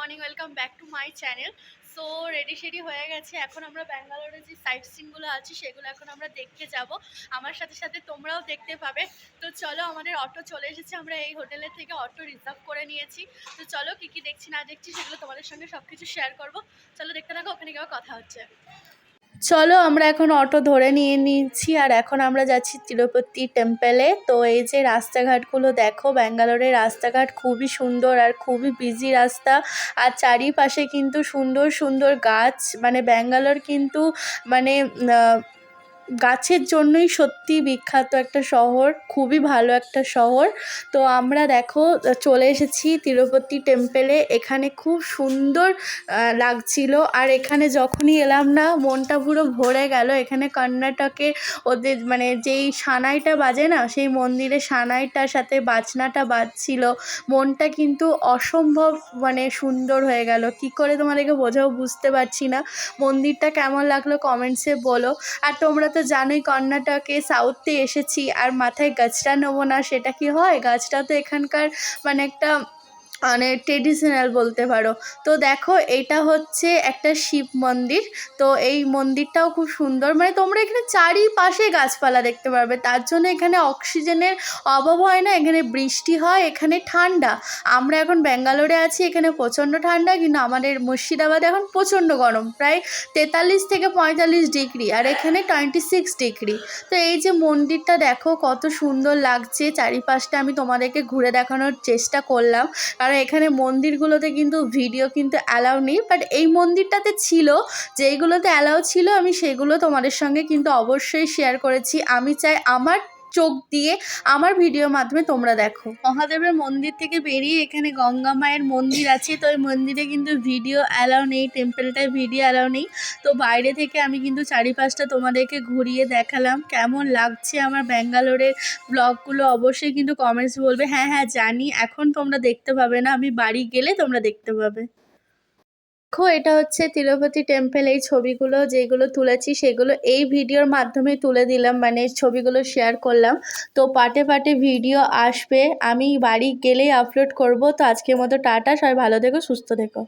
Morning welcome back to my channel so ready shady হয়ে গেছে। এখন আমরা ব্যাঙ্গালোরের যে সাইট সিনগুলো আছে, সেগুলো এখন আমরা দেখতে যাব। আমার সাথে সাথে তোমরাও দেখতে পাবে। তো চলো, আমাদের অটো চলে এসেছে। আমরা এই হোটেলের থেকে অটো রিজার্ভ করে নিয়েছি। তো চলো, কী কী দেখছি, না দেখছি, সেগুলো তোমাদের সঙ্গে সব কিছু শেয়ার করব। চলো, দেখতে থাকো, ওখানে গিয়েও কথা হচ্ছে। চলো আমরা এখন অটো ধরে নিয়ে নিচ্ছি, আর এখন আমরা যাচ্ছি তিরুপতি টেম্পেলে তো এই যে রাস্তাঘাটগুলো দেখো ব্যাঙ্গালোরের রাস্তাঘাট খুবই সুন্দর আর খুবই বিজি রাস্তা। আর চারিপাশে কিন্তু সুন্দর সুন্দর গাছ মানে ব্যাঙ্গালোর কিন্তু মানে গাছের জন্যই সত্যি বিখ্যাত একটা শহর, খুবই ভালো একটা শহর। তো আমরা দেখো, চলে এসেছি তিরুপতি টেম্পেলে এখানে খুব সুন্দর লাগছিল। আর এখানে যখনই এলাম না, মনটা পুরো ভরে গেল। এখানে কর্ণাটকে ওদের মানে যেই সানাইটা বাজে না, সেই মন্দিরে সানাইটার সাথে বাজনাটা বাজছিল। মনটা কিন্তু অসম্ভব মানে সুন্দর হয়ে গেল। কি করে তোমাদেরকে বোঝাও বুঝতে পারছি না। মন্দিরটা কেমন লাগল কমেন্টসে বলো। আর তোমরা তো জানোই কর্ণাটকে সাউথে এসেছি, আর মাথায় গাছটা নেব না, সেটা কি হয়? গাছটা তো এখানকার মানে একটা মানে ট্রেডিশনাল বলতে পারো। তো দেখো, এটা হচ্ছে একটা শিব মন্দির। তো এই মন্দিরটাও খুব সুন্দর। মানে তোমরা এখানে চারিপাশে গাছপালা দেখতে পারবে। তার জন্য এখানে অক্সিজেনের অভাব হয় না। এখানে বৃষ্টি হয়, এখানে ঠান্ডা। আমরা এখন ব্যাঙ্গালোরে আছি, এখানে প্রচণ্ড ঠান্ডা। কিন্তু আমাদের মুর্শিদাবাদে এখন প্রচণ্ড গরম। প্রায় তেতাল্লিশ থেকে পঁয়তাল্লিশ ডিগ্রি। আর এখানে টোয়েন্টি সিক্স ডিগ্রি। তো এই যে মন্দিরটা দেখো, কত সুন্দর লাগছে। চারিপাশটা আমি তোমাদেরকে ঘুরে দেখানোর চেষ্টা করলাম। কারণ এখানে মন্দিরগুলোতে কিন্তু ভিডিও কিন্তু অ্যালাউ নেই বাট এই মন্দিরটাতে ছিল, যেইগুলোতে অ্যালাউ ছিল, আমি সেগুলো তোমাদের সঙ্গে কিন্তু অবশ্যই শেয়ার করেছি। আমি চাই আমার চোখ দিয়ে আমার ভিডিওর মাধ্যমে তোমরা দেখো। মহাদেবের মন্দির থেকে বেরিয়ে এখানে গঙ্গা মায়ের মন্দির আছে। তো ওই মন্দিরে কিন্তু ভিডিও অ্যালাউ নেই টেম্পেলটায় ভিডিও অ্যালাউ নেই। তো বাইরে থেকে আমি কিন্তু চারিপাশটা তোমাদেরকে ঘুরিয়ে দেখালাম। কেমন লাগছে আমার ব্যাঙ্গালোরের ব্লগগুলো অবশ্যই কিন্তু কমেন্টস বলবে। হ্যাঁ হ্যাঁ জানি। এখন তোমরা দেখতে পাবে না। আমি বাড়ি গেলে তোমরা দেখতে পাবে। এটা হচ্ছে তিরুপতি টেম্পেল এই ছবিগুলো যেগুলো তুলেছি সেগুলো এই ভিডিওর মাধ্যমে তুলে দিলাম মানে ছবিগুলো শেয়ার করলাম। তো পাটে পাটে ভিডিও আসবে, আমি বাড়ি গেলেই আপলোড করব। তো আজকের মতো টাটা, সবাই ভালো থেকো, সুস্থ থেকো।